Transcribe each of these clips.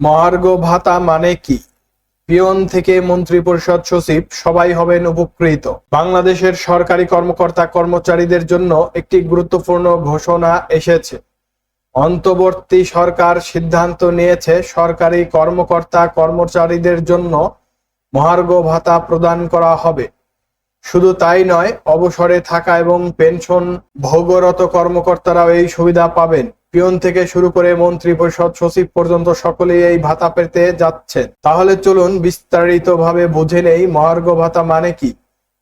মহার্ঘ ভাতা মানে কি? পিয়ন থেকে মন্ত্রিপরিষদ সচিব, সবাই হবেন উপকৃত। বাংলাদেশের সরকারি কর্মকর্তা কর্মচারীদের জন্য একটি গুরুত্বপূর্ণ ঘোষণা এসেছে। অন্তর্বর্তী সরকার সিদ্ধান্ত নিয়েছে সরকারি কর্মকর্তা কর্মচারীদের জন্য মহার্ঘ ভাতা প্রদান করা হবে। শুধু তাই নয়, অবসরে থাকা এবং পেনশন ভোগরত কর্মকর্তারাও এই সুবিধা পাবেন। পিয়ন থেকে শুরু করে মন্ত্রী পরিষদ সচিব পর্যন্ত সকলেই এই ভাতা পেতে যাচ্ছেন। তাহলে চলুন বিস্তারিতভাবে বুঝে নেই মহার্ঘ ভাতা মানে কি?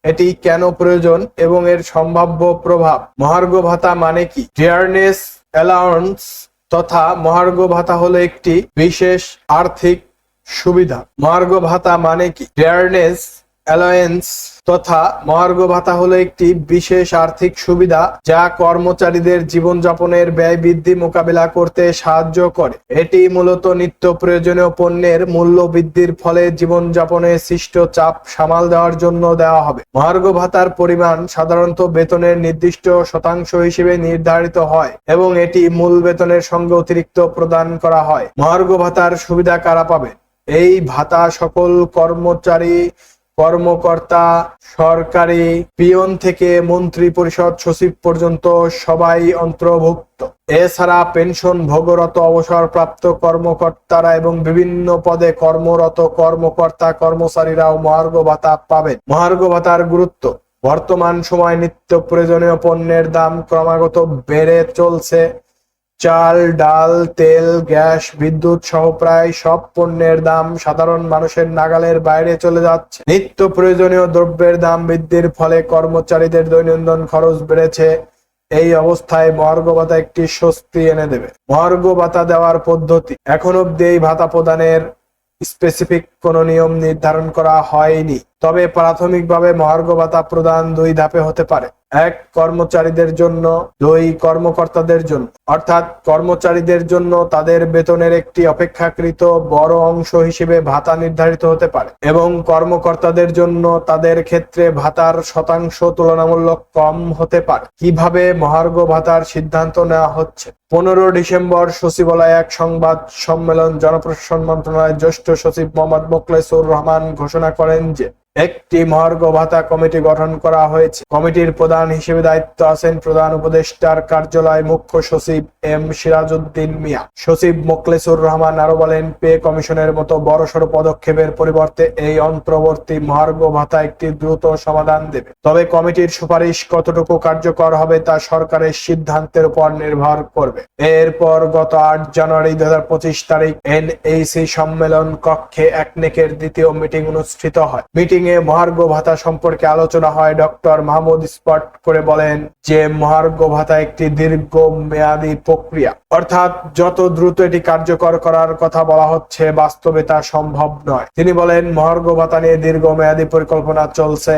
এটি কেন প্রয়োজন এবং এর সম্ভাব্য প্রভাব? মহার্ঘ ভাতা মানে কি? ডিয়ারনেস অ্যালাউন্স তথা মহার্ঘ ভাতা হলো একটি বিশেষ আর্থিক সুবিধা। মহার্ঘ ভাতা মানে কি? ডিয়ারনেস অ্যালায়েন্স তথা মহার্ঘ ভাতা হলো একটি বিশেষ আর্থিক সুবিধা যা কর্মচারীদের জীবনযাপনের ব্যয় বৃদ্ধি মোকাবিলা করতে সাহায্য করে। এটি মূলত নিত্য প্রয়োজনীয় পণ্যের মূল্য বৃদ্ধির ফলে জীবনযাপনে সৃষ্ট চাপ সামাল দেওয়ার জন্য দেওয়া হবে। মহার্ঘ ভাতার পরিমাণ সাধারণত বেতনের নির্দিষ্ট শতাংশ হিসেবে নির্ধারিত হয় এবং এটি মূল বেতনের সঙ্গে অতিরিক্ত প্রদান করা হয়। মহার্ঘ ভাতার সুবিধা কারা পাবে? এই ভাতা সকল কর্মচারী কর্মকর্তা, সরকারি পিয়ন থেকে মন্ত্রী পরিষদ সচিব পর্যন্ত সবাই অন্তর্ভুক্ত। এছাড়া পেনশন ভোগরত অবসরপ্রাপ্ত কর্মকর্তারা এবং বিভিন্ন পদে কর্মরত কর্মকর্তা কর্মচারীরাও মহার্ঘ ভাতা পাবেন। মহার্ঘ ভাতার গুরুত্ব। বর্তমান সময় নিত্য প্রয়োজনীয় পণ্যের দাম ক্রমাগত বেড়ে চলছে। চাল, ডাল, তেল, গ্যাস, বিদ্যুৎ সহ প্রায় সব পণ্যের দাম সাধারণ মানুষের নাগালের বাইরে চলে যাচ্ছে। নিত্য প্রয়োজনীয় দ্রব্যের দাম বৃদ্ধির ফলে কর্মচারীদের দৈনন্দিন খরচ বেড়েছে। এই অবস্থায় মহার্ঘ ভাতা একটি স্বস্তি এনে দেবে। মহার্ঘ ভাতা দেওয়ার পদ্ধতি এখন অব্দি এই ভাতা প্রদানের স্পেসিফিক কোনো নিয়ম নির্ধারণ করা হয়নি। তবে প্রাথমিকভাবে মহার্ঘ ভাতা প্রদান দুই ধাপে হতে পারে। এক কর্মচারীদের জন্য, দুই কর্মকর্তাদের জন্য। অর্থাৎ কর্মচারীদের জন্য তাদের বেতনের একটি অপেক্ষাকৃত বড় অংশ হিসেবে ভাতা নির্ধারিত হতে পারে এবং কর্মকর্তাদের জন্য তাদের ক্ষেত্রে ভাতার শতাংশ তুলনামূলক কম হতে পারে। কীভাবে মহার্ঘ ভাতার সিদ্ধান্ত নেওয়া হচ্ছে? পনেরো ডিসেম্বর সচিবালয়ে এক সংবাদ সম্মেলন জনপ্রশাসন মন্ত্রণালয়ের জ্যেষ্ঠ সচিব মোহাম্মদ মোকলেসুর রহমান ঘোষণা করেন যে, একটি মহার্ঘ ভাতা কমিটি গঠন করা হয়েছে। কমিটির প্রধান হিসেবে দায়িত্ব আছেন প্রধান উপদেষ্টার কার্যালয় মুখ্য সচিব এম সিরাজউদ্দিন মিয়া। সচিব মোকলেসুর রহমান আরও বলেন, পে কমিশনের মতো বড়সড় পদক্ষেপের পরিবর্তে এই অন্তর্বর্তী মহার্ঘ ভাতা একটি দ্রুত সমাধান দেবে। তবে কমিটির সুপারিশ কতটুকু কার্যকর হবে তা সরকারের সিদ্ধান্তের উপর নির্ভর করবে। এরপর গত আট জানুয়ারি দু হাজার পঁচিশ তারিখ এনএসি সম্মেলন কক্ষে একনেকের দ্বিতীয় মিটিং অনুষ্ঠিত হয়। মিটিং এ মহার্ঘ ভাতা সম্পর্কে আলোচনা হয় ডক্টর মাহমুদ স্পট করে বলেন যে মহার্ঘ ভাতা একটি দীর্ঘ মেয়াদী প্রক্রিয়া। অর্থাৎ যত দ্রুত এটি কার্যকর করার কথা বলা হচ্ছে, বাস্তবে তা সম্ভব নয়। তিনি বলেন, মহার্ঘ ভাতা নিয়ে দীর্ঘ মেয়াদী পরিকল্পনা চলছে।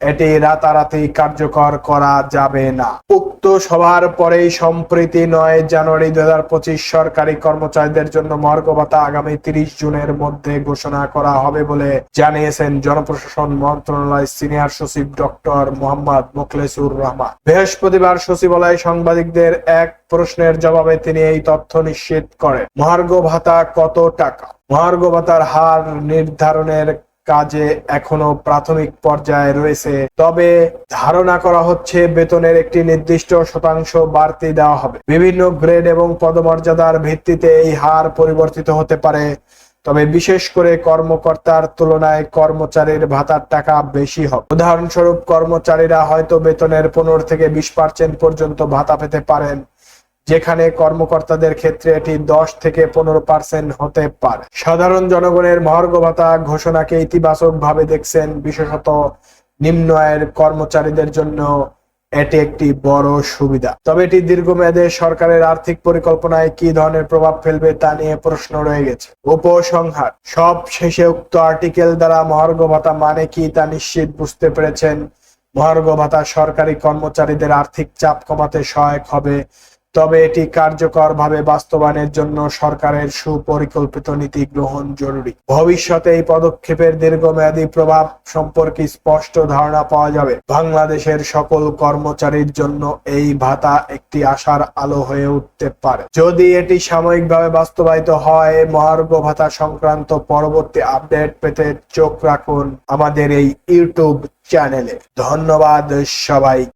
এটি রাতারাতি কার্যকর করা যাবে না। উক্ত সভার পরেই সম্প্রীতি নয় জানুয়ারি দুই হাজার পঁচিশ সরকারি কর্মচারীদের জন্য মহার্ঘ ভাতা আগামী তিরিশ জুনের মধ্যে ঘোষণা করা হবে বলে জানিয়েছেন জনপ্রশাসন মন্ত্রণালয় সিনিয়র সচিব ডক্টর মোহাম্মদ মোখলেসুর রহমান। বৃহস্পতিবার সচিবালয় সাংবাদিকদের এক প্রশ্নের জবাবে তিনি এই তথ্য নিশ্চিত করেন। মহার্ঘ ভাতা কত টাকা? মহার্ঘ ভাতার হার নির্ধারণের কাজে এখনও প্রাথমিক পর্যায়ে রয়েছে। তবে ধারণা করা হচ্ছে বেতনের একটি নির্দিষ্ট শতাংশ বাড়তি দেওয়া হবে। বিভিন্ন গ্রেড এবং পদমর্যাদার ভিত্তিতে এই হার পরিবর্তিত হতে পারে। তবে বিশেষ করে কর্মকর্তার তুলনায় কর্মচারীর ভাতার টাকা বেশি হবে। উদাহরণস্বরূপ, কর্মচারীরা হয়তো বেতনের পনেরো থেকে বিশ পার্সেন্ট পর্যন্ত ভাতা পেতে পারেন। যেখানে কর্মকর্তাদের ক্ষেত্রে এটি দশ থেকে পনেরো পার্সেন্ট হতে পারে। সাধারণ জনগণের মহার্ঘ ভাতা ঘোষণাকে ইতিবাচক ভাবে দেখছেন বিশেষত নিম্ন আয়ের কর্মচারীদের জন্য এটি একটি বড় সুবিধা। তবে এটি দীর্ঘমেয়াদে সরকারের আর্থিক পরিকল্পনায় কি ধরনের প্রভাব ফেলবে তা নিয়ে প্রশ্ন রয়ে গেছে। উপসংহার, সব শেষে উক্ত আর্টিকেল দ্বারা মহার্ঘ ভাতা মানে কি তা নিশ্চিত বুঝতে পেরেছেন। মহার্ঘ ভাতা সরকারি কর্মচারীদের আর্থিক চাপ কমাতে সহায়ক হবে তবে এটি কার্যকরভাবে বাস্তবায়নের জন্য সরকারের সুপরিকল্পিত নীতি গ্রহণ জরুরি। ভবিষ্যতে এই পদক্ষেপের দীর্ঘমেয়াদী প্রভাব সম্পর্কে স্পষ্ট ধারণা পাওয়া যাবে। বাংলাদেশের সকল কর্মচারীর জন্য এই ভাতা একটি আশার আলো হয়ে উঠতে পারে। যদি এটি সাময়িকভাবে বাস্তবায়িত হয়, মহার্ঘ ভাতা সংক্রান্ত পরবর্তী আপডেট পেতে চোখ রাখুন আমাদের এই ইউটিউব চ্যানেলে। ধন্যবাদ সবাই